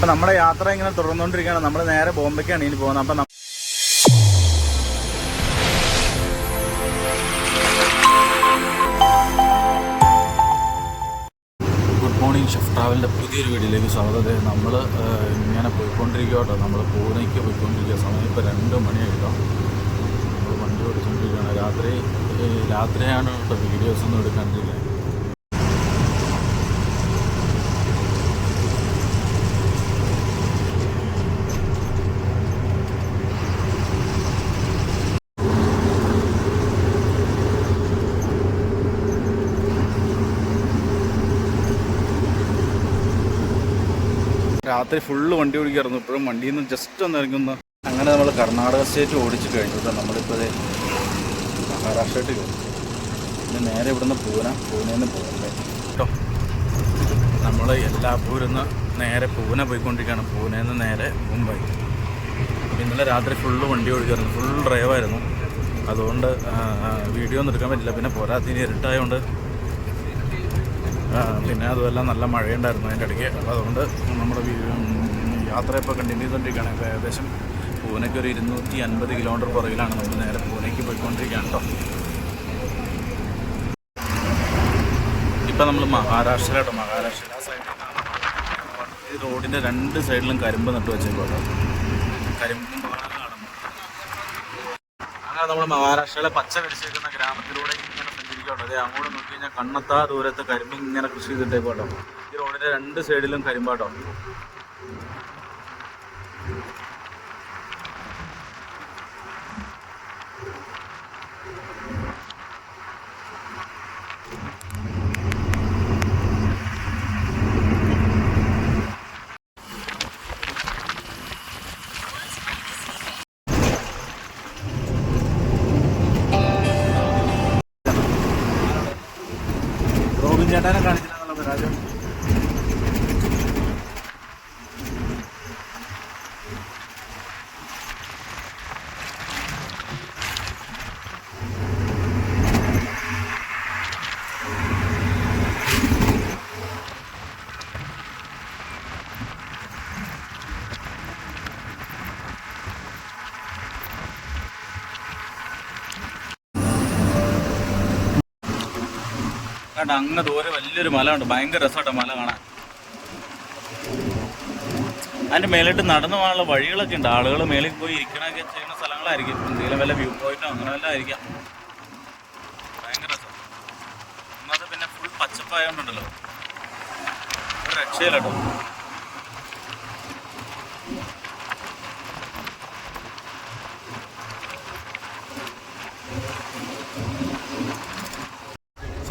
അപ്പൊ നമ്മുടെ യാത്ര ഇങ്ങനെ തുടർന്നുകൊണ്ടിരിക്കുകയാണ്. നമ്മൾ നേരെ ബോംബെക്കാണ് ഇനി പോകുന്നത്. അപ്പൊ മോർണിംഗ് ഷെഫ് ട്രാവലിന്റെ പുതിയൊരു വീഡിയോയിലേക്ക് സ്വാഗതം. നമ്മൾ ഇങ്ങനെ പോയിക്കൊണ്ടിരിക്കുക കേട്ടോ നമ്മൾ പൂനെക്ക് പോയിക്കൊണ്ടിരിക്കുക സമയം ഇപ്പോൾ രണ്ട് മണിയായിട്ടോ. നമ്മൾ വണ്ടി ഓടിച്ചുകൊണ്ടിരിക്കുകയാണ് രാത്രി രാത്രിയാണ് കേട്ടോ വീഡിയോസ് ഒന്നും എടുക്കാണ്ടിരിക്കുന്നത്. രാത്രി ഫുള്ള് വണ്ടി ഓടിക്കായിരുന്നു ഇപ്പോഴും വണ്ടിയിൽ നിന്ന് ജസ്റ്റ് ഒന്ന് ഇറങ്ങുന്ന അങ്ങനെ നമ്മൾ കർണാടക സ്റ്റേറ്റ് ഓടിച്ച് കഴിഞ്ഞു കേട്ടോ. നമ്മളിപ്പോൾ മഹാരാഷ്ട്രയിട്ട് പിന്നെ ഇനി നേരെ ഇവിടുന്ന് പൂനെ പൂനെയിൽ നിന്ന് പോകുന്നത്. കേട്ടോ. നമ്മൾ എല്ലാ നിന്ന് നേരെ പൂനെ പോയിക്കൊണ്ടിരിക്കുകയാണ്. പൂനെയിൽ നിന്ന് നേരെ മുംബൈ. ഇന്നലെ രാത്രി ഫുള്ള് വണ്ടി ഓടിക്കായിരുന്നു ഫുൾ ഡ്രൈവായിരുന്നു അതുകൊണ്ട് വീഡിയോ ഒന്നും എടുക്കാൻ പറ്റില്ല. പിന്നെ പോരാത്തിന് ഇരുട്ടായതുകൊണ്ട് പിന്നെ അതുമല്ല നല്ല മഴയുണ്ടായിരുന്നു അതിന്റെ ഇടയ്ക്ക്. അപ്പോൾ അതുകൊണ്ട് നമ്മുടെ യാത്ര ഇപ്പോൾ കണ്ടിന്യൂ ചെയ്തുകൊണ്ടിരിക്കുകയാണ്. ഇപ്പോൾ ഏകദേശം പൂനെക്ക് ഒരു ഇരുന്നൂറ്റി അൻപത് കിലോമീറ്റർ പുറകിലാണ് നമ്മൾ നേരെ പൂനെക്ക് പോയിക്കൊണ്ടിരിക്കുകയാണ് കേട്ടോ. ഇപ്പം നമ്മൾ മഹാരാഷ്ട്ര കേട്ടോ മഹാരാഷ്ട്ര സൈഡിൽ റോഡിന്റെ രണ്ട് സൈഡിലും കരിമ്പ് നട്ട് വെച്ചേക്കോട്ടോ കരിമ്പും അങ്ങനെ നമ്മൾ മഹാരാഷ്ട്രയിലെ പച്ച വരിച്ചേക്കുന്ന ഗ്രാമത്തിലൂടെ സഞ്ചരിക്കട്ടോ അതെ അങ്ങോട്ട് നോക്കി കഴിഞ്ഞാൽ കണ്ണത്താ ദൂരത്ത് കരിമ്പ് ഇങ്ങനെ കൃഷി ചെയ്തിട്ടേക്കോട്ടോ ഈ റോഡിന്റെ രണ്ട് സൈഡിലും കരിമ്പാട്ടോ റോബിൻ ചേട്ടാനെ കാണിച്ചില്ല എന്നുള്ള പരാജയം കണ്ട അങ്ങ് ദൂരെ വലിയൊരു മല ഉണ്ട് ഭയങ്കര രസമാട്ടോ മല കാണാൻ. അതിന്റെ മേലിട്ട് നടന്നു പോകാനുള്ള വഴികളൊക്കെ ഉണ്ട്. ആളുകൾ മേളിൽ പോയി ഇരിക്കണൊക്കെ ചെയ്യുന്ന സ്ഥലങ്ങളായിരിക്കും. എന്തെങ്കിലും വല്ല വ്യൂ പോയിന്റോ അങ്ങനെ വല്ല ആയിരിക്കാം. ഭയങ്കര രസം. പിന്നെ ഫുൾ പച്ചപ്പായോണ്ടല്ലോ ഒരു രക്ഷയില്ല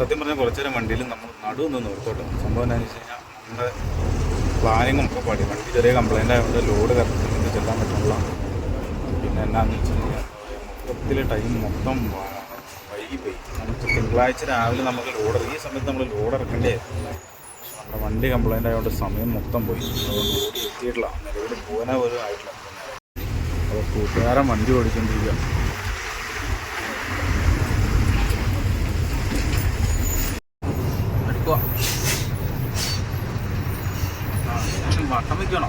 സത്യം പറഞ്ഞാൽ കുറച്ചു നേരം വണ്ടിയിൽ നമ്മൾ നടുവൊന്ന് നിർത്തോട്ടെ സംഭവം എന്താണെന്ന് വെച്ച് കഴിഞ്ഞാൽ നമ്മുടെ പ്ലാനിങ്ങും ഒക്കെ പാടി. വണ്ടി ചെറിയ കംപ്ലൈന്റ് ആയതുകൊണ്ട് ലോഡ് കറക്റ്റ് ചെല്ലാൻ പറ്റുള്ള പിന്നെ എന്നാന്ന് വെച്ച് കഴിഞ്ഞാൽ മൊത്തത്തിൽ ടൈം മൊത്തം വൈകി വൈകിപ്പോയി. നമുക്ക് തിങ്കളാഴ്ച രാവിലെ നമുക്ക് ലോഡ് ഈ സമയത്ത് നമ്മൾ ലോഡ് ഇറക്കേണ്ടതായിരുന്നു പക്ഷെ നമ്മുടെ വണ്ടി കംപ്ലൈന്റ് ആയതുകൊണ്ട് സമയം മൊത്തം പോയി. അതുകൊണ്ട് ഓടി എത്തിയിട്ടില്ല നിലവിൽ പോകാനേ പോലും ആയിട്ടില്ല. അപ്പോൾ കൂട്ടുകാരൻ വണ്ടി ഓടിക്കൊണ്ടിരിക്കുക എടുക്കുക ആ ഇതിന് വട്ടം വെക്കണോ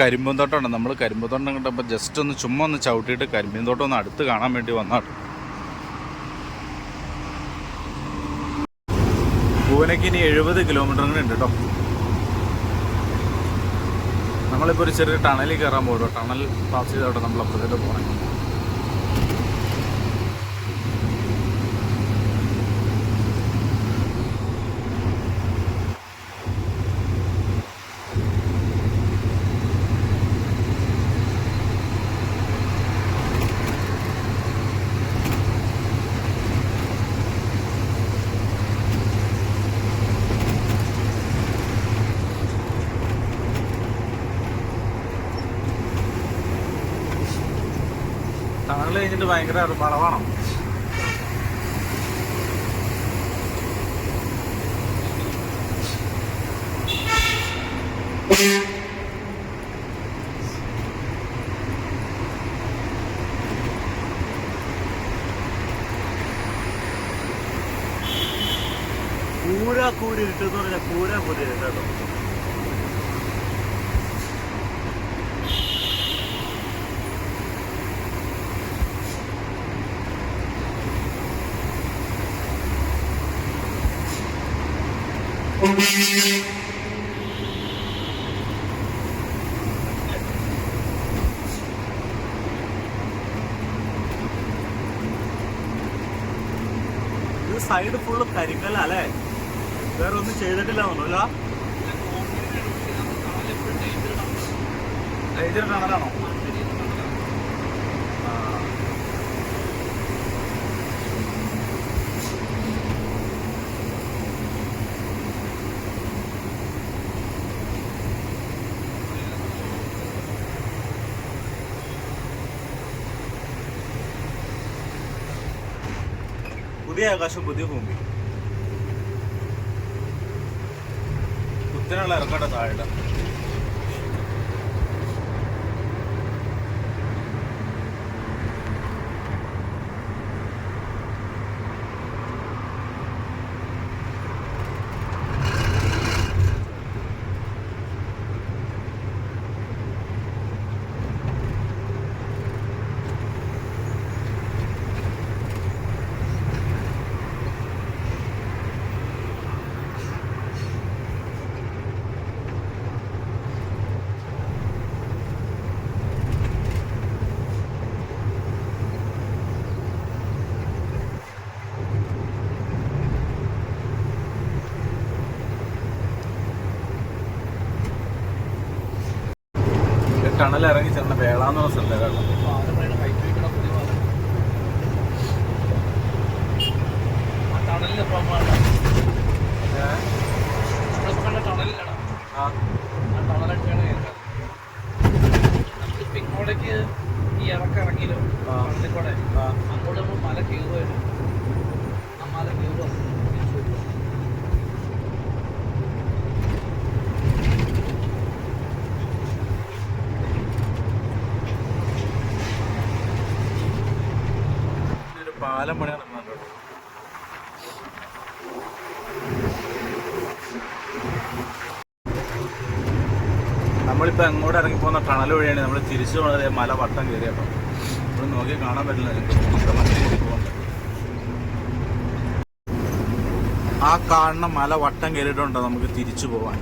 ഇത് തോട്ടം ഉണ്ട് നമ്മൾ കരിമ്പ് തോട്ടം കണ്ടപ്പോൾ ജസ്റ്റ് ഒന്ന് ചുമ്മാ ഒന്ന് ചവിട്ടിയിട്ട് കരിമ്പൂന്തോട്ടം ഒന്ന് അടുത്ത് കാണാൻ വേണ്ടി വന്നാണ് പൂനയ്ക്ക് ഇനി എഴുപത് കിലോമീറ്റർ ഉണ്ട് കേട്ടോ നമ്മളിപ്പോൾ ഒരു ചെറിയ ടണലിൽ കയറാൻ പോകും ടണൽ പാസ് ചെയ്തോട്ടെ നമ്മൾ പോകണം ഭയങ്കര വളവാണോ. കൂരാക്കൂരി കൂടി ഇട്ടെന്ന് പറഞ്ഞാൽ കൂര കൂടി ഇട്ടോ ഇത് സൈഡ് ഫുള്ള് കരിങ്കല്ല അല്ലേ വേറെ ഒന്നും ചെയ്തിട്ടില്ല തോന്നുന്നു ഡേഞ്ചർ ടണലാണോ പുതിയ ആകാശം പുതിയ ഭൂമി. കുത്തനുള്ള ഇറക്കട്ടെ താഴെ ആ ഇറങ്ങി ചെന്ന വേളാന്നുള്ള നമ്മളിപ്പോ ഇങ്ങോട്ടേക്ക് ഈ ഇറക്കം ഇറങ്ങിയല്ലോ ആ. ടണലിൽ കൂടെ ആ. അങ്ങോട്ട് നമ്മൾ മല കീറുമായിരുന്നു ആ. മല കയറുക ഒരു പാലം പണിയാണ് നടക്കുന്നുണ്ട് കേട്ടോ. നമ്മളിപ്പോ അങ്ങോട്ട് ഇറങ്ങി പോകുന്ന ടണൽ വഴിയാണ് നമ്മൾ തിരിച്ചു പോകുന്നത് മല വട്ടം കയറിയപ്പോ ഇവിടെ നോക്കി കാണാൻ പറ്റില്ല. ആ കാണുന്ന മല വട്ടം കയറിയിട്ടുണ്ടോ നമുക്ക് തിരിച്ചു പോവാൻ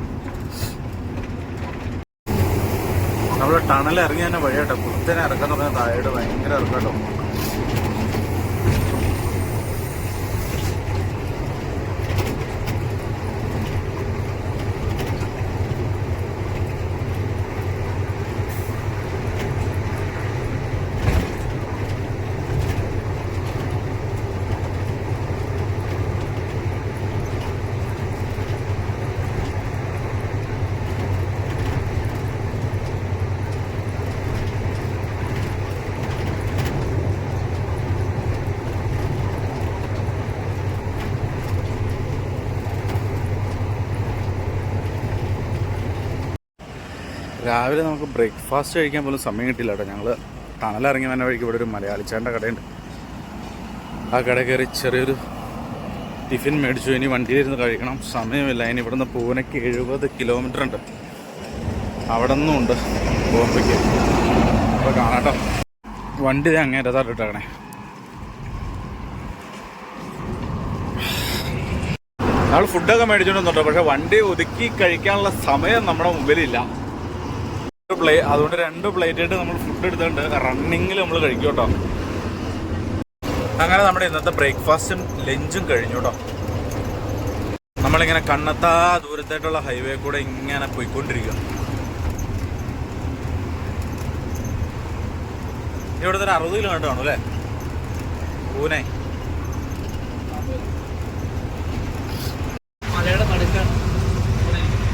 നമ്മൾ ടണൽ ഇറങ്ങി തന്നെ വഴിയാട്ടോ കുത്തനെ ഇറക്കാൻ തുടങ്ങിയ താഴോട്ട് ഭയങ്കര ഇറക്കാട്ടോ രാവിലെ നമുക്ക് ബ്രേക്ക്ഫാസ്റ്റ് കഴിക്കാൻ പോലും സമയം കിട്ടില്ല കേട്ടോ. ഞങ്ങൾ തണലിറങ്ങി വന്ന വഴിക്ക് ഇവിടെ ഒരു മലയാളിച്ചാന്റെ കടയുണ്ട്. ആ കട കയറി ചെറിയൊരു ടിഫിൻ മേടിച്ചു. ഇനി വണ്ടിയിലിരുന്ന് കഴിക്കണം. സമയമില്ല. ഇനി ഇവിടുന്ന് പൂനെക്ക് എഴുപത് കിലോമീറ്റർ ഉണ്ട്. അവിടെ നിന്നും ഉണ്ട് ബോംബെക്ക്. അപ്പോൾ കാണാട്ടോ വണ്ടി ഞാൻ അങ്ങേ രഥാട്ട് ഇട്ടേക്കണേ നമ്മൾ ഫുഡൊക്കെ മേടിച്ചോണ്ടോ പക്ഷെ വണ്ടി ഒതുക്കി കഴിക്കാനുള്ള സമയം നമ്മുടെ മുമ്പിലില്ല. പ്ലേ അതുകൊണ്ട് രണ്ട് പ്ലേറ്റ് ആയിട്ട് നമ്മൾ ഫുഡ് എടുത്തുകൊണ്ട് റണ്ണിങ്ങിൽ നമ്മൾ കഴിക്കും കേട്ടോ. അങ്ങനെ നമ്മുടെ ഇന്നത്തെ ബ്രേക്ക്ഫാസ്റ്റും ലഞ്ചും കഴിഞ്ഞു കേട്ടോ. നമ്മളിങ്ങനെ കണ്ണത്താ ദൂരത്തായിട്ടുള്ള ഹൈവേ കൂടെ ഇങ്ങനെ പോയിക്കൊണ്ടിരിക്കുക ഇവിടുത്തെ ഒരു അറുപത് കിലോമീറ്റർ കാണും അല്ലേ? പൂനെ മലയുടെ നടുക്കാണ് ഇവിടെ ഇരിക്കുന്നത്.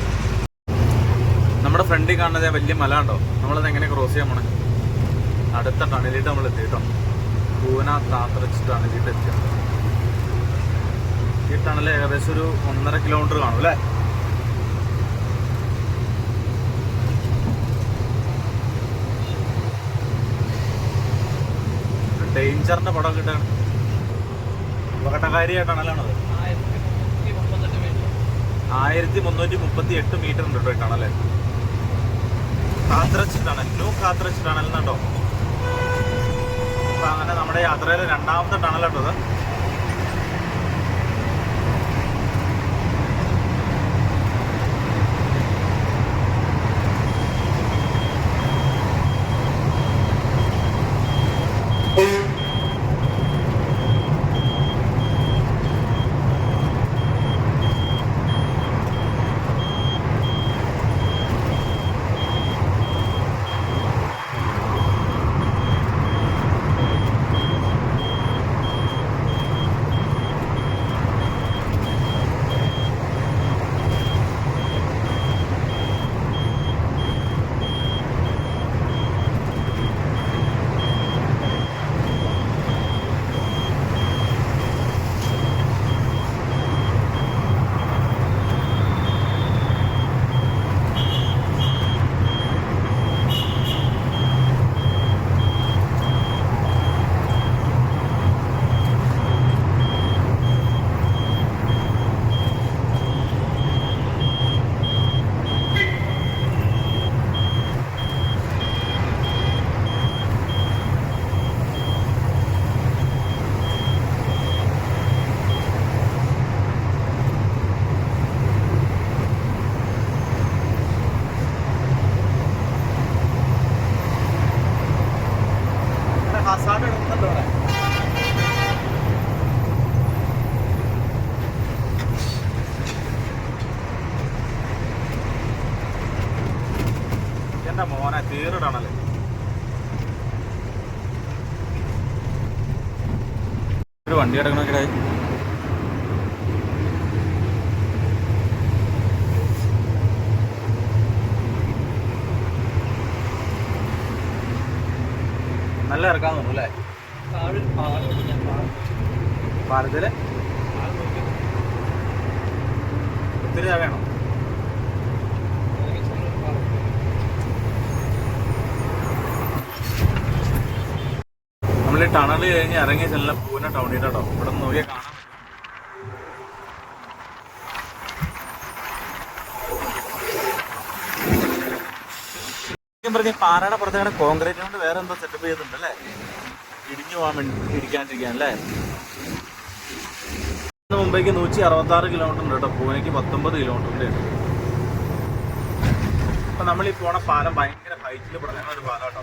നമ്മുടെ ഫ്രണ്ടിൽ കാണുന്നത് വലിയ മല ഉണ്ടോ നമ്മളത് എങ്ങനെ ക്രോസ് ചെയ്യാൻ പോണേ? അടുത്ത ടണലിട്ട് നമ്മൾ എത്തിയിട്ടോ? പൂന താത്രച്ച് ടണലിട്ട് എത്തിയത് ഈ ടണൽ ഏകദേശം ഒരു ഒന്നര കിലോമീറ്റർ കാണും അല്ലേ? ഡേഞ്ചറിന്റെ പടം കിട്ടാണ് അപകടകാരിയായ ടണലാണത്. ആയിരത്തി മുന്നൂറ്റി മുപ്പത്തി എട്ട് മീറ്റർ ഉണ്ട് കേട്ടോ tunnel? Katraj tunnel new Katraj tunnel എന്നുണ്ടോ അപ്പൊ അങ്ങനെ നമ്മുടെ യാത്രയിലെ രണ്ടാമത്തെ ടണലുണ്ടത് വണ്ടി കിടക്കണക്കിടെ നല്ല ഇറക്കാൻ തോന്നുന്നു അല്ലേ താഴെ പാലുണ്ട് ഞാൻ പാൽ ഭാരതിൽ പാൽ നോക്കി ഒത്തിരി വേണം അല്ലെങ്കിൽ ചെറിയൊരു പാൽ നമ്മൾ ഈ ടണൽ കഴിഞ്ഞ് ഇറങ്ങിയ ചെല്ലാം പൂനെ ടൗണിട്ടോ ഇവിടെ നോക്കിയാൽ. ശരിക്കും പറഞ്ഞ പാറയുടെ പുറത്തേടെ കോൺക്രീറ്റ് കൊണ്ട് വേറെ എന്തോ സെറ്റപ്പ് ചെയ്തിട്ടുണ്ട് അല്ലേ? ഇടിഞ്ഞു പോകാൻ വേണ്ടി ഇടിക്കാണ്ടിരിക്കാൻ അല്ലേ? മുംബൈക്ക് നൂറ്റി അറുപത്തി ആറ് കിലോമീറ്റർ ഉണ്ട് കേട്ടോ. പൂനെക്ക് പത്തൊമ്പത് കിലോമീറ്റർ ഉണ്ട് അപ്പൊ നമ്മൾ ഈ പോണ പാലം ഭയങ്കര ഹൈറ്റിൽ പറഞ്ഞ ഒരു പാലം കേട്ടോ.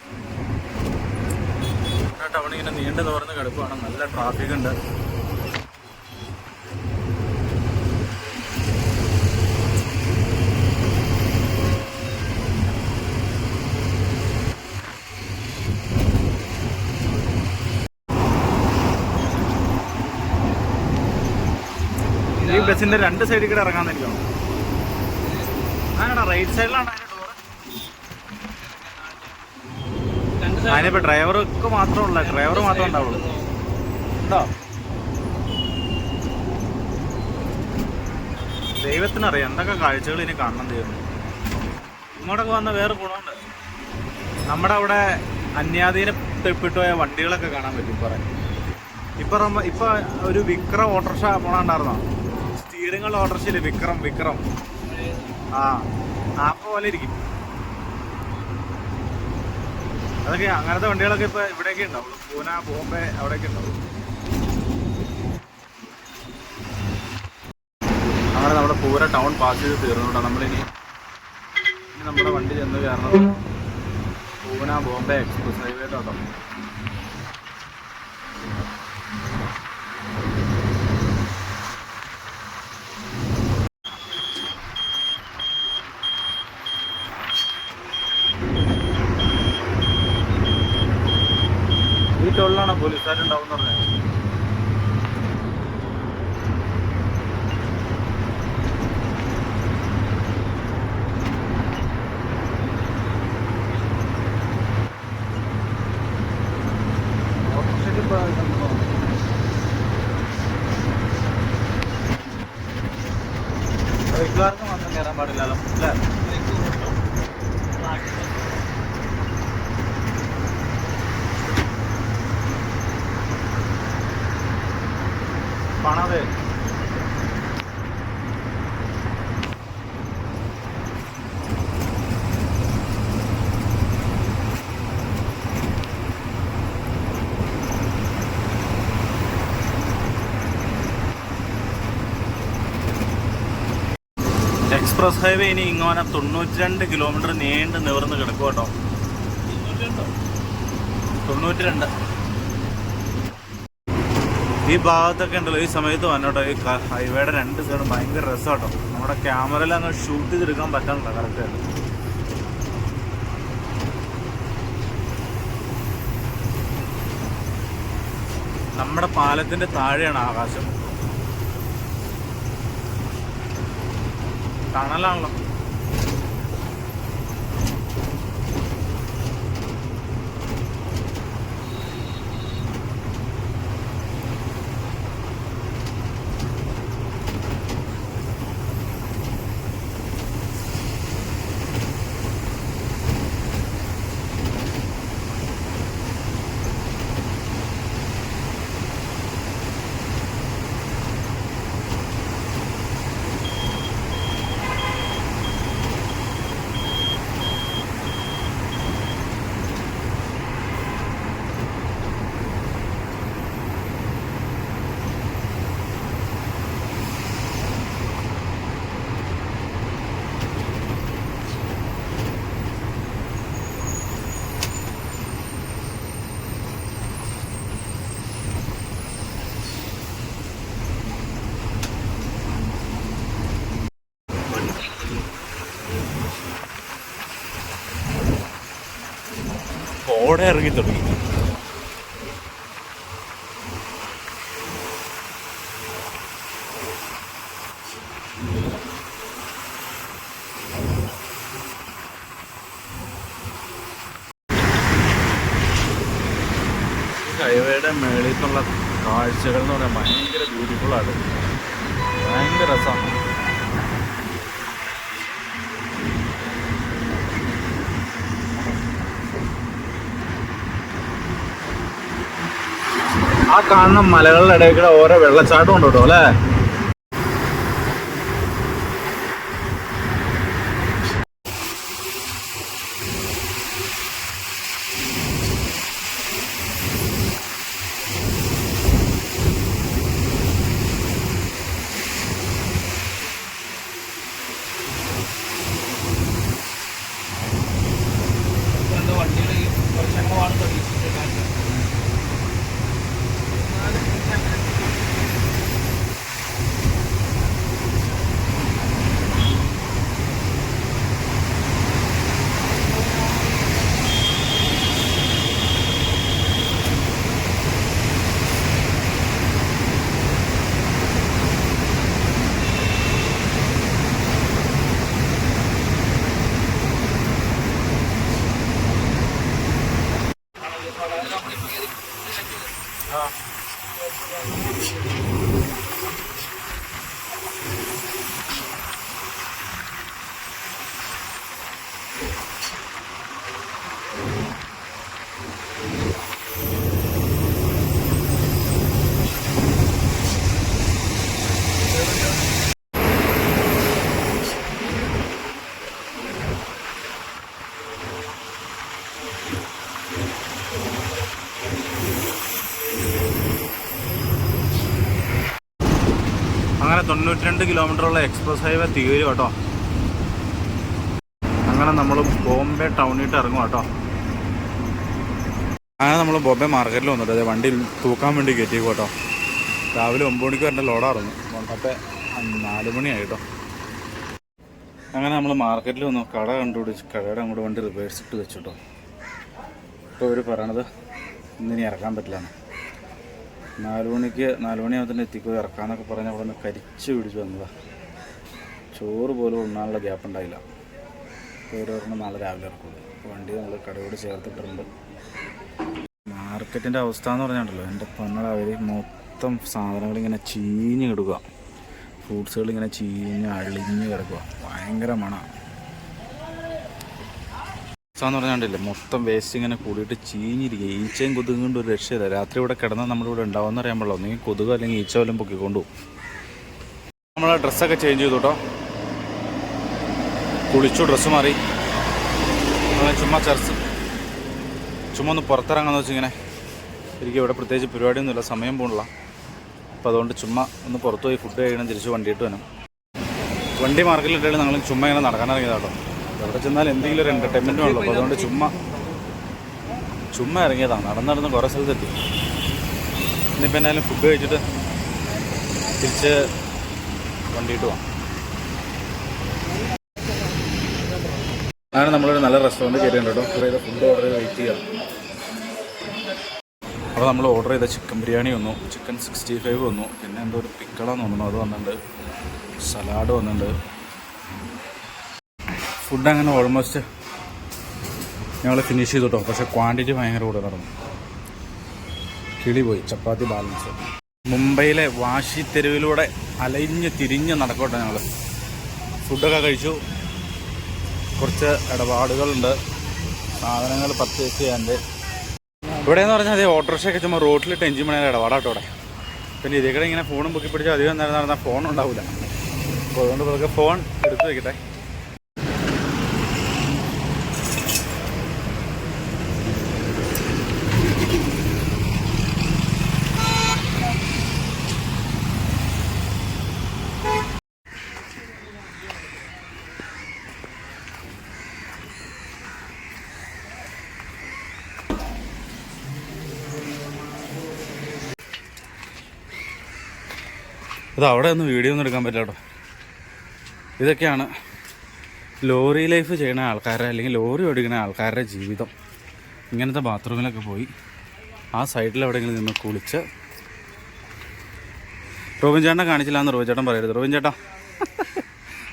ഇങ്ങനെ നീണ്ടു തുറന്ന് കിടക്കുവാണ്. നല്ല ട്രാഫിക് ഉണ്ട്. ഈ ബസ്സിന്റെ രണ്ട് സൈഡിൽ കൂടെ ഇറങ്ങാൻ തോന്നുന്നു അങ്ങനെ റൈറ്റ് സൈഡിലാണ് അതിനിപ്പോ ഡ്രൈവർക്ക് മാത്രമല്ല ഡ്രൈവർ മാത്രമേ ഉണ്ടാവുള്ളൂ. ഉണ്ടോ? ദൈവത്തിനറിയാം എന്തൊക്കെ കാഴ്ചകൾ ഇനി കാണണം തീർന്നു ഇങ്ങോട്ടൊക്കെ വന്ന വേറെ ഗുണമുണ്ട്. നമ്മുടെ അവിടെ അന്യാധീനപ്പെട്ടു പോയ വണ്ടികളൊക്കെ കാണാൻ പറ്റും കുറെ ഇപ്പൊ ഇപ്പൊ ഒരു വിക്രം ഓട്ടോറിക്ഷ പോണുണ്ടായിരുന്നോ? സ്റ്റീറിംഗ് ഓട്ടർഷയില്ലേ വിക്രം വിക്രം. ആ ആപ്പ പോലെ ഇരിക്കും. അതൊക്കെ അങ്ങനത്തെ വണ്ടികളൊക്കെ ഇപ്പൊ ഇവിടെയൊക്കെ ഉണ്ടാവുള്ളൂ. പൂന ബോംബെ അവിടെയൊക്കെ ഉണ്ടാവുള്ളൂ. അങ്ങനെ നമ്മുടെ പൂര ടൗൺ പാസ് ചെയ്ത് തീർന്നുകൊണ്ടാണ് നമ്മളിനി നമ്മുടെ വണ്ടി ചെന്ന് കയറണം. പൂന ബോംബെ എക്സ്പ്രസ് ഹൈവേ ഹൈവേയിലോട്ടോ. പോലീസുകാരുണ്ടാവും എന്ന് പറഞ്ഞു. എക്സ്പ്രസ് ഹൈവേ ഇനി ഇങ്ങനെ തൊണ്ണൂറ്റി രണ്ട് കിലോമീറ്റർ നീണ്ട് നിവർന്ന് കിടക്കും കേട്ടോ തൊണ്ണൂറ്റി രണ്ട് ഈ ഭാഗത്തൊക്കെ ഉണ്ടല്ലോ ഈ സമയത്ത് വന്നോട്ടോ ഈ ഹൈവേയുടെ രണ്ട് സൈഡും ഭയങ്കര രസമാട്ടോ നമ്മുടെ ക്യാമറയിൽ അങ്ങ് ഷൂട്ട് ചെയ്തെടുക്കാൻ പറ്റാനില്ല കറക്റ്റ് നമ്മുടെ പാലത്തിന്റെ താഴെയാണ് ആകാശം. തണലാണല്ലോ കോട ഇറങ്ങി തുടങ്ങി. ഹൈവേയുടെ മേളിൽ നിന്നുള്ള കാഴ്ചകൾ എന്ന് പറഞ്ഞാൽ ഭയങ്കര ബ്യൂട്ടിഫുൾ ആണ്. ഭയങ്കര രസമാണ് ആ കാണുന്ന മലകളുടെ ഇടയിൽ കൂടെ ഓരോ വെള്ളച്ചാട്ടം ഉണ്ട് കേട്ടോ അല്ലേ? തൊണ്ണൂറ്റി രണ്ട് കിലോമീറ്ററുള്ള എക്സ്പ്രസ് ഹൈവേ തീരും കേട്ടോ. അങ്ങനെ നമ്മൾ ബോംബെ ടൗണിട്ട് ഇറങ്ങും കേട്ടോ. അങ്ങനെ നമ്മൾ ബോംബെ മാർക്കറ്റിൽ വന്നിട്ട് അതെ വണ്ടി തൂക്കാൻ വേണ്ടി കയറ്റിയേക്കും കേട്ടോ. രാവിലെ ഒമ്പത് മണിക്ക് വരേണ്ട ലോഡായിരുന്നു വന്നപ്പോൾ നാല് മണിയായി കേട്ടോ. അങ്ങനെ നമ്മൾ മാർക്കറ്റിൽ വന്നു. കട കണ്ടുപിടിച്ച് കടയുടെ അങ്ങോട്ട് വണ്ടി റിവേഴ്സ് ഇട്ട് വെച്ചു ഇപ്പോൾ അവർ പറയണത് ഇന്നിനി ഇറക്കാൻ പറ്റില്ല നാല് മണിക്ക് നാല് മണിയാകുമ്പോൾ എത്തിക്കോ ഇറക്കാന്നൊക്കെ പറഞ്ഞ് അവിടെ നിന്ന് കരിച്ച് പിടിച്ച് വന്നതാ. ചോറ് പോലും ഉണ്ണാനുള്ള ഗ്യാപ്പ് ഉണ്ടായില്ല. ഓരോരെണ്ണം നാളെ രാവിലെ ഇറക്കുള്ളൂ വണ്ടി നമ്മൾ കടയോട് ചേർത്തിട്ടുണ്ട് മാർക്കറ്റിന്റെ അവസ്ഥ എന്ന് പറഞ്ഞാണ്ടല്ലോ. എന്റെ പെണ്ണുകൾ അവർ മൊത്തം സാധനങ്ങൾ ഇങ്ങനെ ചീഞ്ഞ് കിടക്കുക ഫ്രൂട്ട്സുകൾ ഇങ്ങനെ ചീഞ്ഞ് അളിഞ്ഞ് കിടക്കുക ഭയങ്കര മണമാണ് എന്ന് പറഞ്ഞാണ്ടില്ലേ മൊത്തം വേസ്റ്റ് ഇങ്ങനെ കൂടിയിട്ട് ചീഞ്ഞിരിക്കുക. ഈച്ചയും കൊതുകും കൊണ്ട് ഒരു രക്ഷയില്ല. രാത്രി ഇവിടെ കിടന്നാൽ നമ്മളിവിടെ ഉണ്ടാവുമെന്ന് അറിയാൻ പാടില്ല. ഒന്നെങ്കിൽ കൊതുക് അല്ലെങ്കിൽ ഈച്ച വല്ലതും പൊക്കിക്കൊണ്ടു പോകും നമ്മൾ ഡ്രസ്സൊക്കെ ചേഞ്ച് ചെയ്തു കേട്ടോ കുളിച്ചു ഡ്രസ്സ് മാറി. നമ്മളെ ചുമ്മാ ചർച്ച് ചുമ്മാ ഒന്ന് പുറത്തിറങ്ങാന്ന് വെച്ചിങ്ങനെ എനിക്ക് ഇവിടെ പ്രത്യേകിച്ച് പരിപാടിയൊന്നുമില്ല. സമയം പോകണില്ല അപ്പോൾ അതുകൊണ്ട് ചുമ്മാ ഒന്ന് പുറത്തു പോയി ഫുഡ് കഴിക്കണം. തിരിച്ച് വണ്ടിയിട്ട് വരണം. വണ്ടി മാർക്കറ്റിലിട്ടാണ് ഞങ്ങൾ ചുമ്മാ ഇങ്ങനെ നടക്കാൻ ഇറങ്ങിയതാട്ടോ എവിടെ ചെന്നാൽ എന്തെങ്കിലും ഒരു എന്റർടൈൻമെന്റും ഉള്ളൂ. അപ്പോൾ അതുകൊണ്ട് ചുമ്മാ ചുമ്മാ ഇറങ്ങിയതാണ്. നടന്ന് നടന്ന് കുറേ സ്ഥലത്തെത്തി. ഇനിയിപ്പോൾ എന്നാലും ഫുഡ് കഴിച്ചിട്ട് തിരിച്ച് വണ്ടിയിട്ട് പോവാം. അങ്ങനെ നമ്മളൊരു നല്ല റെസ്റ്റോറന്റ് കയറിയുണ്ട് കുറേ ഫുഡ് ഓർഡർ ചെയ്ത് വെയിറ്റ് ചെയ്യാം അപ്പോൾ നമ്മൾ ഓർഡർ ചെയ്ത ചിക്കൻ ബിരിയാണി വന്നു. ചിക്കൻ സിക്സ്റ്റി ഫൈവ് വന്നു. പിന്നെ എന്തോ ഒരു പിക്കളാന്ന് തോന്നുന്നു. അത് വന്നിട്ടുണ്ട്. സലാഡ് വന്നിട്ടുണ്ട്. ഫുഡ് അങ്ങനെ ഓൾമോസ്റ്റ് ഞങ്ങൾ ഫിനിഷ് ചെയ്തു കേട്ടോ പക്ഷേ ക്വാണ്ടിറ്റി ഭയങ്കര കൂടുതലായിരുന്നു കിളി പോയി ചപ്പാത്തി ബാലൻസ് മുംബൈയിലെ വാശി തെരുവിലൂടെ അലഞ്ഞ് തിരിഞ്ഞ് നടക്കോട്ടെ ഞങ്ങൾ ഫുഡൊക്കെ കഴിച്ചു. കുറച്ച് ഇടപാടുകളുണ്ട്. സാധനങ്ങൾ പർച്ചേസ് ചെയ്യാണ്ട് ഇവിടെ എന്ന് പറഞ്ഞാൽ അതേ ഓട്ടോറിക്ഷയൊക്കെ ചുമ്മാ റോട്ടിലിട്ട് എഞ്ചിൻ മണിയുടെ ഇടപാടാട്ടോ ഇവിടെ. പിന്നെ ഇതേക്കടെ കൂടെ ഇങ്ങനെ ഫോണും പൊക്കി പിടിച്ച് അധികം നേരം നടന്നാൽ ഫോൺ ഉണ്ടാവില്ല അപ്പോൾ അതുകൊണ്ട് നമുക്ക് ഫോൺ എടുത്ത് വെക്കട്ടെ. ഇത് അവിടെ ഒന്നും വീഡിയോ ഒന്നും എടുക്കാൻ പറ്റില്ല കേട്ടോ. ഇതൊക്കെയാണ് ലോറി ലൈഫ് ചെയ്യുന്ന ആൾക്കാരുടെ അല്ലെങ്കിൽ ലോറി ഓടിക്കുന്ന ആൾക്കാരുടെ ജീവിതം. ഇങ്ങനത്തെ ബാത്റൂമിലൊക്കെ പോയി ആ സൈഡിൽ എവിടെയെങ്കിലും നിന്ന് കുളിച്ച്. റോബിൻ ചേട്ടനെ കാണിച്ചില്ല എന്ന് റോബിൻ ചേട്ടൻ പറയരുത്. റോബിൻ ചേട്ടാ.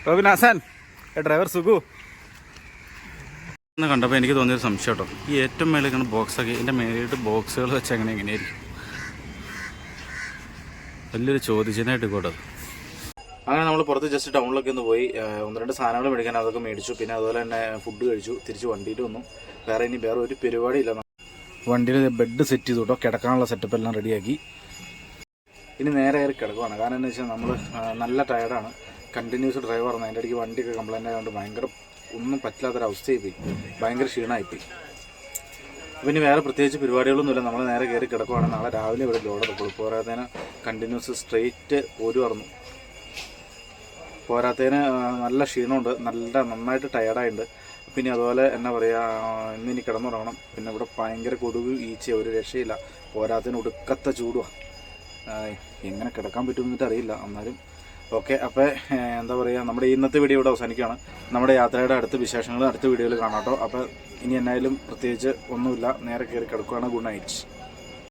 റോബിൻ ആസാൻ ഡ്രൈവർ സുഖു. എന്ന് കണ്ടപ്പോൾ എനിക്ക് തോന്നിയൊരു സംശയം കേട്ടോ. ഈ ഏറ്റവും മേളിൽ ബോക്സൊക്കെ ഇതിന്റെ മേലിട്ട് ബോക്സുകൾ വെച്ച് എങ്ങനെ എങ്ങനെയായിരിക്കും വലിയൊരു ചോദ്യചിഹ്നമായിട്ട് കൂടെ അങ്ങനെ നമ്മൾ പുറത്ത് ജസ്റ്റ് ടൗണിലൊക്കെ ഒന്ന് പോയി ഒന്ന് രണ്ട് സാധനങ്ങൾ മേടിക്കാൻ അതൊക്കെ മേടിച്ചു. പിന്നെ അതുപോലെ തന്നെ ഫുഡ് കഴിച്ചു തിരിച്ച് വണ്ടിയിൽ വന്നു. വേറെ ഇനി വേറെ ഒരു പരിപാടിയില്ല വണ്ടിയിൽ ബെഡ് സെറ്റ് ചെയ്തു കേട്ടോ കിടക്കാനുള്ള സെറ്റപ്പ് എല്ലാം റെഡിയാക്കി ഇനി നേരെ കയറി കിടക്കുവാണ്. കാരണം എന്താ വെച്ചാൽ നമ്മൾ നല്ല ടയർഡാണ് കണ്ടിന്യൂസ് ഡ്രൈവർ അതിന്റെ ഇടയ്ക്ക് വണ്ടിയൊക്കെ കംപ്ലൈന്റ് ആയതുകൊണ്ട് ഭയങ്കര ഒന്നും പറ്റില്ലാത്തൊരവസ്ഥയായിപ്പോയി ഭയങ്കര ക്ഷീണമായിപ്പോയി. ഇനി വേറെ പ്രത്യേകിച്ച് പരിപാടികളൊന്നുമില്ല. നമ്മൾ നേരെ കയറി കിടക്കുവാണ്. നാളെ രാവിലെ ഇവിടെ ലോഡ് എടുക്കുള്ളൂ പോരാത്തേന് കണ്ടിന്യൂസ് സ്ട്രെയിറ്റ് ഒരു പറഞ്ഞു പോരാത്തേന് നല്ല ക്ഷീണമുണ്ട്. നല്ല നന്നായിട്ട് ടയർഡായിട്ടുണ്ട് പിന്നെ അതുപോലെ എന്നാ പറയുക ഇന്ന് ഇനി കിടന്നുറങ്ങണം. പിന്നെ ഇവിടെ ഭയങ്കര കൊടുവ് ഈച്ച ഒരു രക്ഷയില്ല. പോരാത്തേന് ഒടുക്കത്തെ ചൂടുവാണ് എങ്ങനെ കിടക്കാൻ പറ്റുമെന്നിട്ട് അറിയില്ല. എന്നാലും ഓക്കെ. അപ്പോൾ എന്താ പറയുക നമ്മുടെ ഇന്നത്തെ വീഡിയോ ഇവിടെ അവസാനിക്കുകയാണ്. നമ്മുടെ യാത്രയുടെ അടുത്ത വിശേഷങ്ങൾ അടുത്ത വീഡിയോയിൽ കാണാം കേട്ടോ. അപ്പോൾ ഇനി എന്നായാലും പ്രത്യേകിച്ച് ഒന്നുമില്ല. നേരെ കയറി കിടക്കുകയാണ് ഗുഡ് നൈറ്റ്